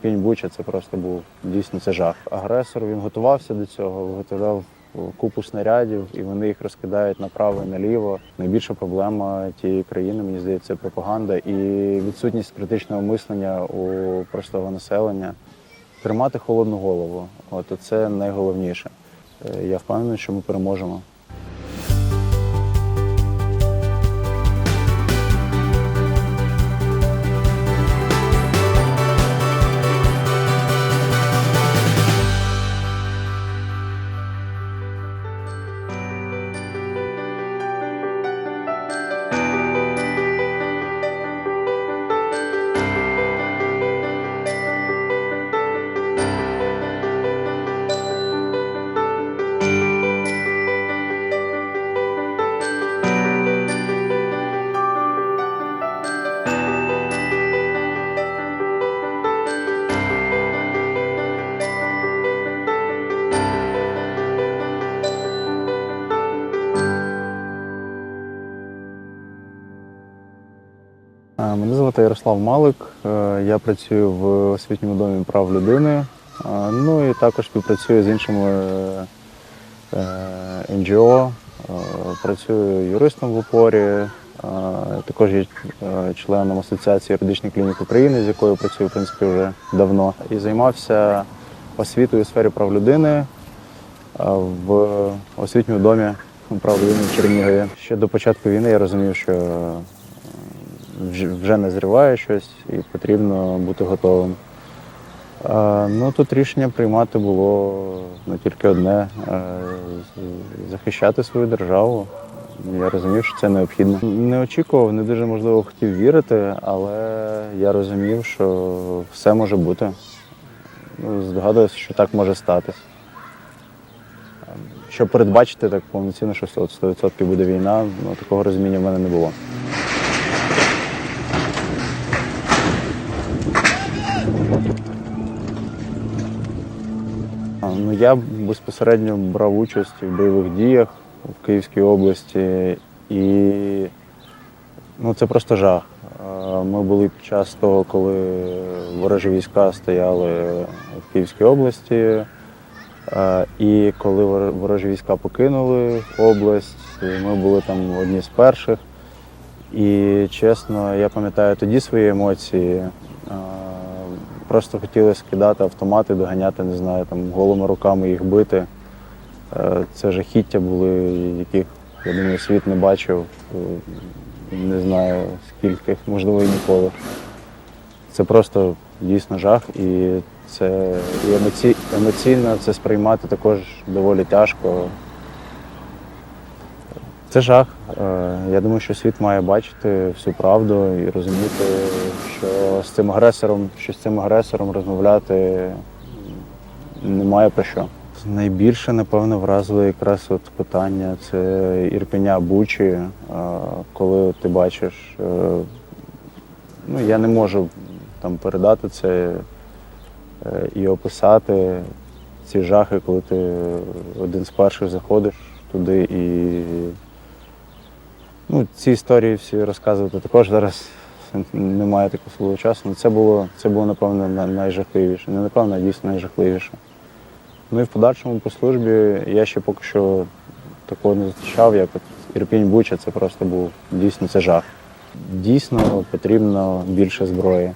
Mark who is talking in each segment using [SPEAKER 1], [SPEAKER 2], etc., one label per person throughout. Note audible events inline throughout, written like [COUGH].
[SPEAKER 1] Пінь Буча це просто був дійсно це жах. Агресор він готувався до цього, виготовляв купу снарядів, і вони їх розкидають направо і наліво. Найбільша проблема тієї країни, мені здається, пропаганда і відсутність критичного мислення у простого населення. Тримати холодну голову. От це найголовніше. Е, Я впевнений, що ми переможемо. Звати Ярослав Малик. Е, Я працюю в освітньому домі прав людини. Е, Ну і також співпрацюю з іншими е, НГО. Працюю юристом в упорі. Е, Також є членом Асоціації юридичних клінік України, з якою працюю в принципі вже давно. І займався освітою у сфері прав людини в освітньому домі прав людини в Чернігові. Ще до початку війни я розумів, що вже назріває щось і потрібно бути готовим. Ну, тут рішення приймати було не тільки одне захищати свою державу. Я розумів, що це необхідно. Не очікував, не дуже можливо хотів вірити, але я розумів, що все може бути. Ну, Здогадувався, що так може статись. Щоб передбачити так повноцінно, що 100% буде війна, ну, такого розуміння в мене не було. Ну, я безпосередньо брав участь в бойових діях в Київській області, і ну, це просто жах. Ми були під час того, коли ворожі війська стояли в Київській області. І коли ворожі війська покинули область, ми були там одні з перших. І чесно, я пам'ятаю тоді свої емоції. Просто хотіли скидати автомати, доганяти, не знаю, там голими руками їх бити. Е, Це жахіття були, яких, я думаю, світ не бачив. е, Не знаю скільки, можливо, і ніколи. Це просто дійсно жах, і це і емоці... емоційно це сприймати також доволі тяжко. Це жах. Е, Я думаю, що світ має бачити всю правду і розуміти, що з цим агресором, що з цим агресором розмовляти немає про що. Найбільше, напевно, вразило якраз от питання це Ірпеня Бучі, е, коли ти бачиш, е, ну я не можу там передати це і описати ці жахи, коли ти один з перших заходиш туди і Ну, ці історії всі розказувати також зараз немає такого свого часу. Ну, це було, це було, напевно, найжахливіше. Не напевно, а дійсно найжахливіше. Ну і в подальшому по службі я ще поки що такого не зустрічав, як от Ірпінь Буча, це просто був дійсно це жах. Дійсно потрібно більше зброї.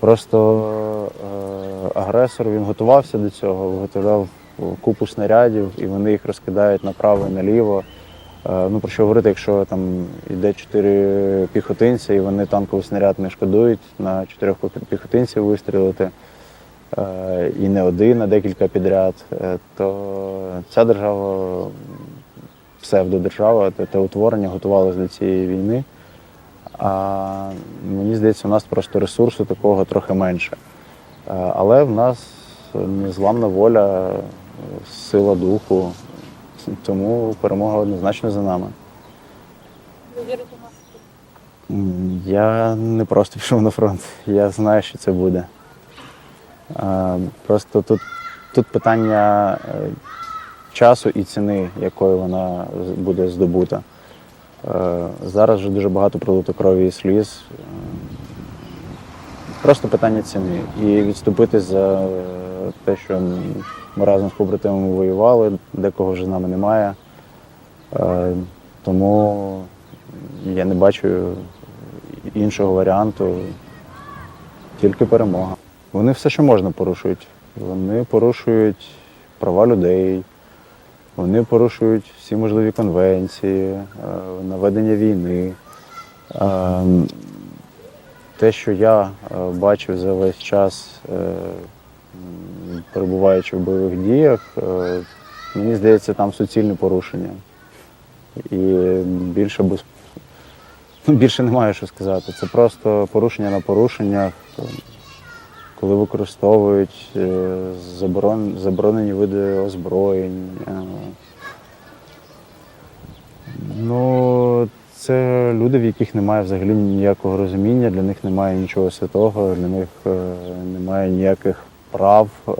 [SPEAKER 1] Просто е, агресор він готувався до цього, виготовляв купу снарядів, і вони їх розкидають направо і наліво. Е, Ну, про що говорити, якщо там йде чотири піхотинці, і вони танковий снаряд не шкодують на чотирьох піхотинців вистрілити, е, і не один, а декілька підряд, е, то ця держава, псевдодержава, те, утворення готувалося до цієї війни. А мені здається, у нас просто ресурсу такого трохи менше. Але в нас незламна воля, сила духу, тому перемога однозначно за нами. Я не просто пішов на фронт, я знаю, що це буде. Просто тут, тут питання е, часу і ціни, якою вона буде здобута. Е, Зараз вже дуже багато пролито крові і сліз. Просто питання ціни. І відступити за е, те, що ми разом з побратимами воювали, декого вже з нами немає. Е, Тому я не бачу іншого варіанту, тільки перемога. Вони все, що можна, порушують. Вони порушують права людей, вони порушують всі можливі конвенції, е, наведення війни. Е, Те, що я е, бачив за весь час, перебуваючи в бойових діях, е, мені здається, там суцільне порушення. І більше без ну, більше немає що сказати. Це просто порушення на порушеннях, коли використовують е, заборон, заборонені види озброєнь. е. Ну, це люди, в яких немає взагалі ніякого розуміння, для них немає нічого святого, для них немає ніяких прав, е,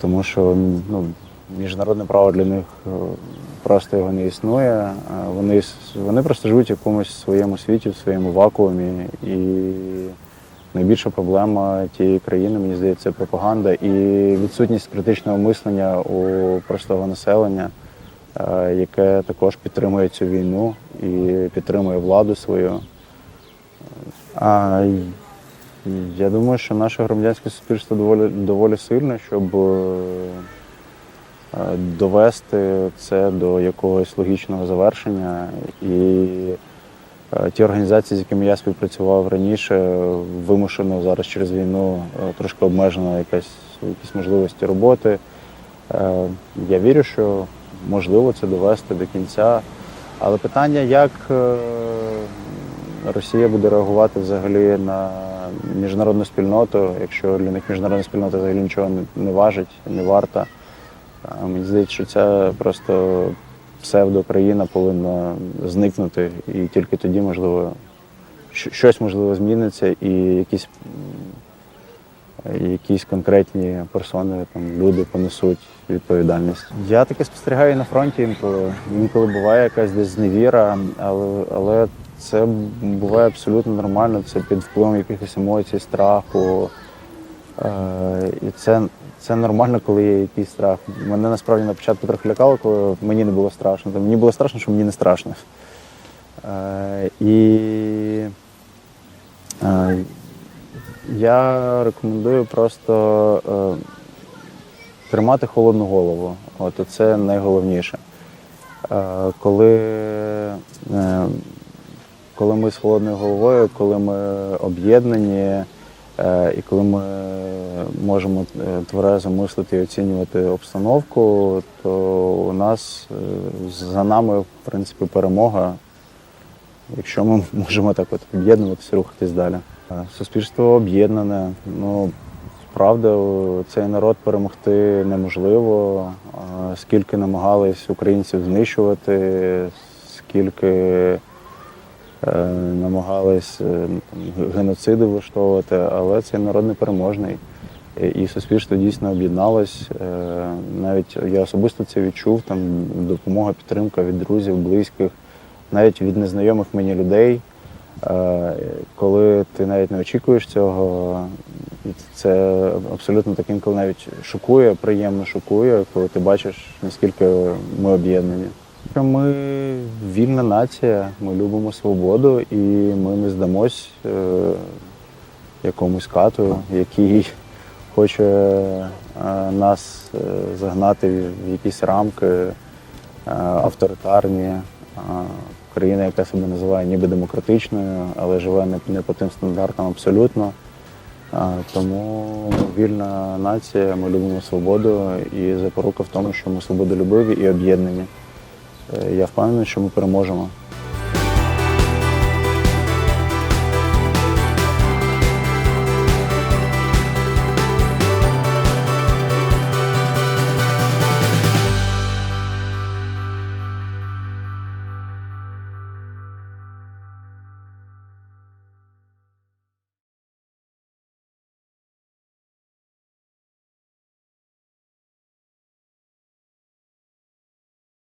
[SPEAKER 1] тому що ну, міжнародне право для них е, просто його не існує. Е, Вони, вони просто живуть в якомусь своєму світі, в своєму вакуумі. І найбільша проблема тієї країни, мені здається, пропаганда і відсутність критичного мислення у простого населення, яке також підтримує цю війну і підтримує владу свою. Я думаю, що наше громадянське суспільство доволі, доволі сильне, щоб е, е, довести це до якогось логічного завершення. І е, ті організації, з якими я співпрацював раніше, вимушено зараз через війну трошки обмежена якась якісь можливості роботи. Я вірю, що можливо це довести до кінця. Але питання, як Росія буде реагувати взагалі на міжнародну спільноту, якщо для них міжнародна спільнота взагалі нічого не- важить, не варта. Мені здається, що ця просто псевдокраїна повинна зникнути, і тільки тоді, можливо, щось можливо зміниться, і якісь, якісь конкретні персони, там, люди понесуть відповідальність. Я таке спостерігаю на фронті. Інколи буває якась десь зневіра, але, але це буває абсолютно нормально. Це під впливом якихось емоцій, страху. Е, І це, це нормально, коли є якийсь страх. Мене насправді на початку трохи лякало, коли мені не було страшно. Та Мені було страшно, що мені не страшно. Е, І е, я рекомендую просто е, тримати холодну голову. От це найголовніше. Е, Коли, е, коли ми з холодною головою, коли ми об'єднані, е, і коли ми можемо е, тверезо мислити і оцінювати обстановку, то у нас е, за нами, в принципі, перемога, якщо ми [LAUGHS] можемо так от об'єднуватися, рухатись далі. Суспільство об'єднане. Ну, правда, цей народ перемогти неможливо. Скільки намагались українців знищувати, скільки намагались е, ну, геноциди влаштовувати, але цей народ непереможний. І- суспільство дійсно об'єдналось. Е, Навіть я особисто це відчув. Там допомога, підтримка від друзів, близьких, навіть від незнайомих мені людей. Е, Коли ти навіть не очікуєш цього, це абсолютно так інколи навіть шокує, приємно шокує, коли ти бачиш, наскільки ми об'єднані. Ми вільна нація, ми любимо свободу і ми не здамось е, якомусь кату, який хоче е, нас е, загнати в якісь рамки авторитарні. Країна, яка себе називає ніби демократичною, але живе не, не по тим стандартам абсолютно. Тому вільна нація, ми любимо свободу і запорука в тому, що ми свободолюбиві і об'єднані. Е, Я впевнений, що ми переможемо.